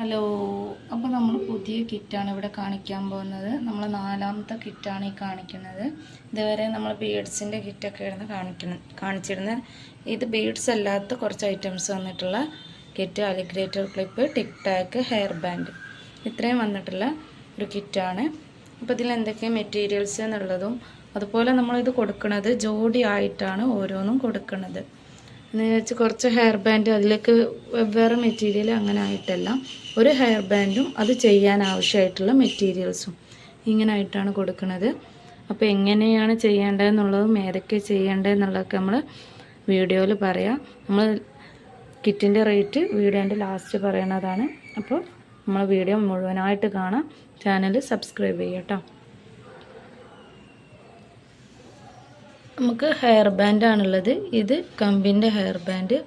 Hello അപ്പോൾ നമ്മൾ പുതിയ കിറ്റാണ് ഇവിടെ കാണിക്കാൻ പോകുന്നത്. നമ്മൾ നാലാമത്തെ കിറ്റാണ് ഈ കാണിക്കുന്നത്. ഇതുവരെ നമ്മൾ ബീഡ്സിന്റെ കിറ്റൊക്കെ ആയിരുന്നു കാണിക്കുന്നത് കാണിച്ചിരുന്നത്. ഇത് ബീഡ്സ് അല്ലാത്ത കുറച്ച് ഐറ്റംസ് വന്നിട്ടുള്ള kit alligator clip tick tack hair band. ഇത്രയും വന്നിട്ടുള്ള ഒരു കിറ്റാണ്. അപ്പോൾ ഇതിൽ എന്തൊക്കെ മെറ്റീരിയൽസ് എന്നുള്ളതും അതുപോലെ നമ്മളിത് കൊടുക്കുന്നത് ജോഡി ആയിട്ടാണ് ഓരോന്നും കൊടുക്കുന്നത്. എന്ന് വെച്ച് കുറച്ച് ഹെയർ ബാൻഡ് അതിലേക്ക് വെവ്വേറെ മെറ്റീരിയൽ അങ്ങനെ ആയിട്ടല്ല. ഒരു ഹെയർ ബാൻഡും അത് ചെയ്യാൻ ആവശ്യമായിട്ടുള്ള മെറ്റീരിയൽസും ഇങ്ങനെ ആയിട്ടാണ് കൊടുക്കുന്നത്. അപ്പോൾ എങ്ങനെയാണ് ചെയ്യേണ്ടതെന്നുള്ളതും ഏതൊക്കെ ചെയ്യേണ്ടതെന്നുള്ളതൊക്കെ നമ്മൾ വീഡിയോയിൽ പറയാം. നമ്മൾ കിറ്റിന്റെ റേറ്റ് വീഡിയോന്റെ ലാസ്റ്റ് പറയണതാണ്. അപ്പോൾ നമ്മൾ വീഡിയോ മുഴുവനായിട്ട് കാണാം. ചാനൽ സബ്സ്ക്രൈബ് ചെയ്യാം കേട്ടോ നമുക്ക് ഹെയർ ബാൻഡാണുള്ളത് ഇത് കമ്പിന്റെ ഹെയർ ബാൻഡ്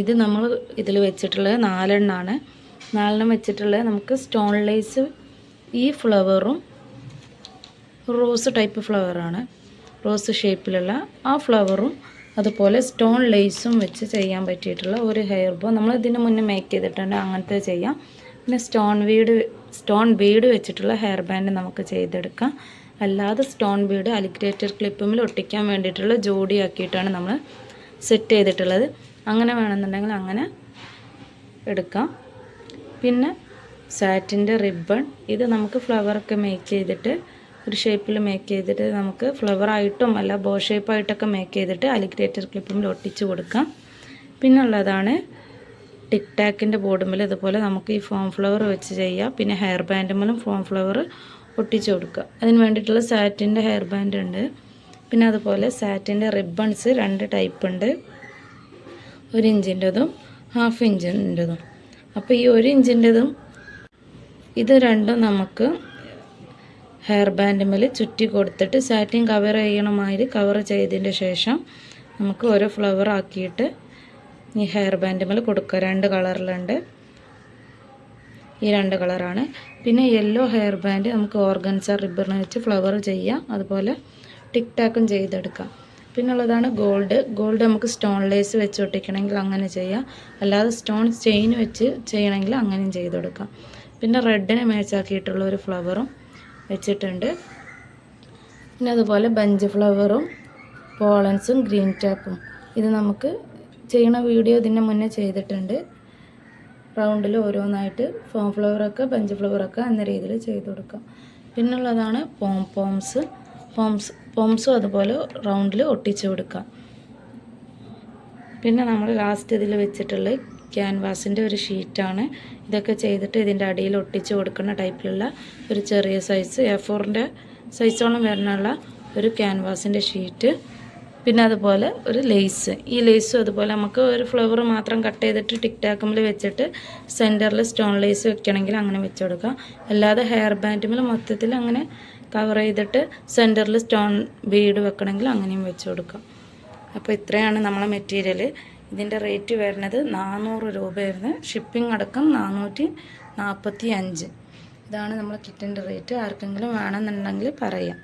ഇത് നമ്മൾ ഇതിൽ വെച്ചിട്ടുള്ളത് നാലെണ്ണമാണ് നാലെണ്ണം വെച്ചിട്ടുള്ളത് നമുക്ക് സ്റ്റോൺ ലേസ് ഈ ഫ്ലവറും റോസ് ടൈപ്പ് ഫ്ലവറാണ് റോസ് ഷേപ്പിലുള്ള ആ ഫ്ലവറും അതുപോലെ സ്റ്റോൺ ലേസും വെച്ച് ചെയ്യാൻ പറ്റിയിട്ടുള്ള ഒരു ഹെയർ ബോ നമ്മൾ ഇതിന് മുന്നേ മേക്ക് ചെയ്തിട്ടുണ്ട് അങ്ങനത്തെ ചെയ്യാം. പിന്നെ സ്റ്റോൺ വീട് സ്റ്റോൺ ബീഡ് വെച്ചിട്ടുള്ള ഹെയർ ബാൻഡ് നമുക്ക് ചെയ്തെടുക്കാം. അല്ലാതെ സ്റ്റോൺ ബീഡ് അലിഗ്രേറ്റർ ക്ലിപ്പുമിൽ ഒട്ടിക്കാൻ വേണ്ടിയിട്ടുള്ള ജോഡിയാക്കിയിട്ടാണ് നമ്മൾ സെറ്റ് ചെയ്തിട്ടുള്ളത്. അങ്ങനെ വേണമെന്നുണ്ടെങ്കിൽ അങ്ങനെ എടുക്കാം. പിന്നെ സാറ്റിന്റെ റിബൺ ഇത് നമുക്ക് ഫ്ലവറൊക്കെ മേക്ക് ചെയ്തിട്ട് ഒരു ഷേപ്പിൽ മേക്ക് ചെയ്തിട്ട് നമുക്ക് ഫ്ലവറായിട്ടും അല്ല ബോ ഷേപ്പായിട്ടൊക്കെ മേക്ക് ചെയ്തിട്ട് അലിഗ്രേറ്റർ ക്ലിപ്പുമിൽ ഒട്ടിച്ച് കൊടുക്കാം. പിന്നുള്ളതാണ് ടിക് ടാക്കിന്റെ ബോർഡുമിൽ ഇതുപോലെ നമുക്ക് ഈ ഫോം ഫ്ലവർ വെച്ച് ചെയ്യാം. പിന്നെ ഹെയർ ബാൻഡുമിലും ഫോം ഫ്ലവർ ഒട്ടിച്ച് കൊടുക്കുക. അതിന് വേണ്ടിയിട്ടുള്ള സാറ്റിന്റെ ഹെയർ ബാൻഡ് ഉണ്ട്. പിന്നെ അതുപോലെ സാറ്റിന്റെ റിബൺസ് രണ്ട് ടൈപ്പ് ഉണ്ട്. ഒരു ഇഞ്ചിന്റെതും ഹാഫ് ഇഞ്ചിന്റെതും. അപ്പോൾ ഈ ഒരു ഇഞ്ചിന്റെതും ഇത് രണ്ടും നമുക്ക് ഹെയർ ബാൻഡ് മേൽ ചുറ്റി കൊടുത്തിട്ട് സാറ്റിൻ കവർ ചെയ്യണമാതിരി കവർ ചെയ്തതിന്റെ ശേഷം നമുക്ക് ഓരോ ഫ്ലവർ ആക്കിയിട്ട് ഈ ഹെയർ ബാൻഡ് മേൽ കൊടുക്കുക. രണ്ട് കളറിലുണ്ട് ഈ രണ്ട് കളറാണ്. പിന്നെ യെല്ലോ ഹെയർ ബാൻഡ് നമുക്ക് ഓർഗൻസ റിബൺ വെച്ച് ഫ്ലവർ ചെയ്യാം. അതുപോലെ ടിക് ടാക്കും ചെയ്തെടുക്കാം. പിന്നുള്ളതാണ് ഗോൾഡ് ഗോൾഡ് നമുക്ക് സ്റ്റോൺ ലേസ് വെച്ച് ഒട്ടിക്കണമെങ്കിൽ അങ്ങനെ ചെയ്യാം. അല്ലാതെ സ്റ്റോൺ ചെയിൻ വെച്ച് ചെയ്യണമെങ്കിൽ അങ്ങനെയും ചെയ്തെടുക്കാം. പിന്നെ റെഡിനെ മാച്ചാക്കിയിട്ടുള്ള ഒരു ഫ്ലവറും വെച്ചിട്ടുണ്ട്. പിന്നെ അതുപോലെ ബഞ്ച് ഫ്ലവറും പോളൻസും ഗ്രീൻ ടാപ്പും ഇത് നമുക്ക് ചെയ്യണ വീഡിയോ ഇതിന്റെ മുന്നേ ചെയ്തിട്ടുണ്ട്. റൗണ്ടിൽ ഓരോന്നായിട്ട് ഫോം ഫ്ലവറൊക്കെ ബഞ്ച് ഫ്ലവറൊക്കെ എന്ന രീതിയിൽ ചെയ്ത് കൊടുക്കാം. പിന്നുള്ളതാണ് പോം പോംസ് പോംസ് പോംസും അതുപോലെ റൗണ്ടിൽ ഒട്ടിച്ച് കൊടുക്കാം. പിന്നെ നമ്മൾ ലാസ്റ്റ് ഇതിൽ വെച്ചിട്ടുള്ള ക്യാൻവാസിന്റെ ഒരു ഷീറ്റാണ് ഇതൊക്കെ ചെയ്തിട്ട് ഇതിന്റെ അടിയിൽ ഒട്ടിച്ച് കൊടുക്കുന്ന ടൈപ്പിലുള്ള ഒരു ചെറിയ സൈസ് എ ഫോറിന്റെ സൈസോളം വരണുള്ള ഒരു ക്യാൻവാസിന്റെ ഷീറ്റ് പിന്നെ അതുപോലെ ഒരു ലേസ് ഈ ലേസും അതുപോലെ നമുക്ക് ഒരു ഫ്ലവർ മാത്രം കട്ട് ചെയ്തിട്ട് ടിക് ടാക്കുമ്പിൽ വെച്ചിട്ട് സെന്ററിൽ സ്റ്റോൺ ലേസ് വെക്കണമെങ്കിൽ അങ്ങനെ വെച്ച് കൊടുക്കാം. അല്ലാതെ ഹെയർ ബാൻഡുമ്പിൽ മൊത്തത്തിൽ അങ്ങനെ കവർ ചെയ്തിട്ട് സെന്ററിൽ സ്റ്റോൺ ബീഡ് വെക്കണമെങ്കിൽ അങ്ങനെയും വെച്ച് കൊടുക്കാം. അപ്പോൾ ഇത്രയാണ് നമ്മളെ മെറ്റീരിയൽ ഇതിന്റെ റേറ്റ് വരുന്നത് നാനൂറ് രൂപയായിരുന്നു. ഷിപ്പിംഗ് അടക്കം നാനൂറ്റി നാൽപ്പത്തി അഞ്ച് ഇതാണ് നമ്മളെ കിറ്റിന്റെ റേറ്റ് ആർക്കെങ്കിലും വേണമെന്നുണ്ടെങ്കിൽ പറയാം.